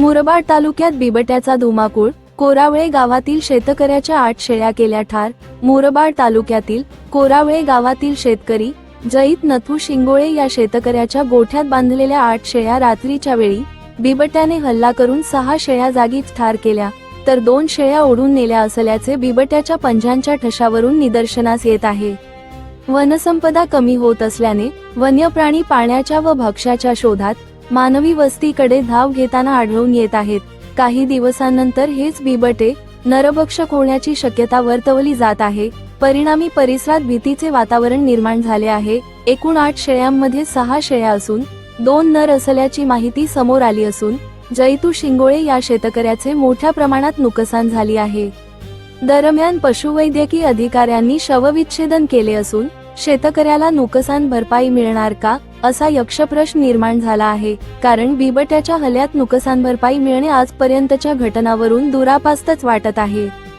मुरबाड तालुक्यात बिबट्याचा धुमाकूळ कोरावळे गावातील शेतकऱ्याच्या आठ शेळ्या केल्या ठार. मुरबाड तालुक्यातील कोरावळे गावातील शेतकरी जईत नथू शिंगोळे या शेतकऱ्याच्या गोठ्यात बांधलेल्या आठ शेळ्या रात्रीच्या वेळी बिबट्याने हल्ला करून सहा शेळ्या जागीच ठार केल्या. तर दोन शेळ्या ओढून नेल्या असल्याचे बिबट्याच्या पंजांच्या ठशावरून निदर्शनास येत आहे. वनसंपदा कमी होत असल्याने वन्यप्राणी पाण्याच्या व भक्ष्याच्या शोधात मानवी वस्तीकडे धाव घेताना आढळून येत आहेत. काही दिवसांनंतर हेच बिबटे नरभक्षक होण्याची शक्यता वर्तवली जात आहे. परिणामी परिसरात भीतीचे वातावरण निर्माण झाले आहे. एकूण आठ शेळ्यांमध्ये सहा शेळ्या असून दोन नर असल्याची माहिती समोर आली असून जैतू शिंगोळे या शेतकऱ्याचे मोठ्या प्रमाणात नुकसान झाली आहे. दरम्यान पशुवैद्यकीय अधिकाऱ्यांनी शवविच्छेदन केले असून शेतकऱ्याला नुकसान भरपाई मिळणार का? असा यक्षप्रश्न निर्माण झाला आहे. कारण बिबट्याच्या हल्ल्यात नुकसान भरपाई मिळणे आजपर्यंतच्या घटनावरून दुरापास्तच वाटत आहे.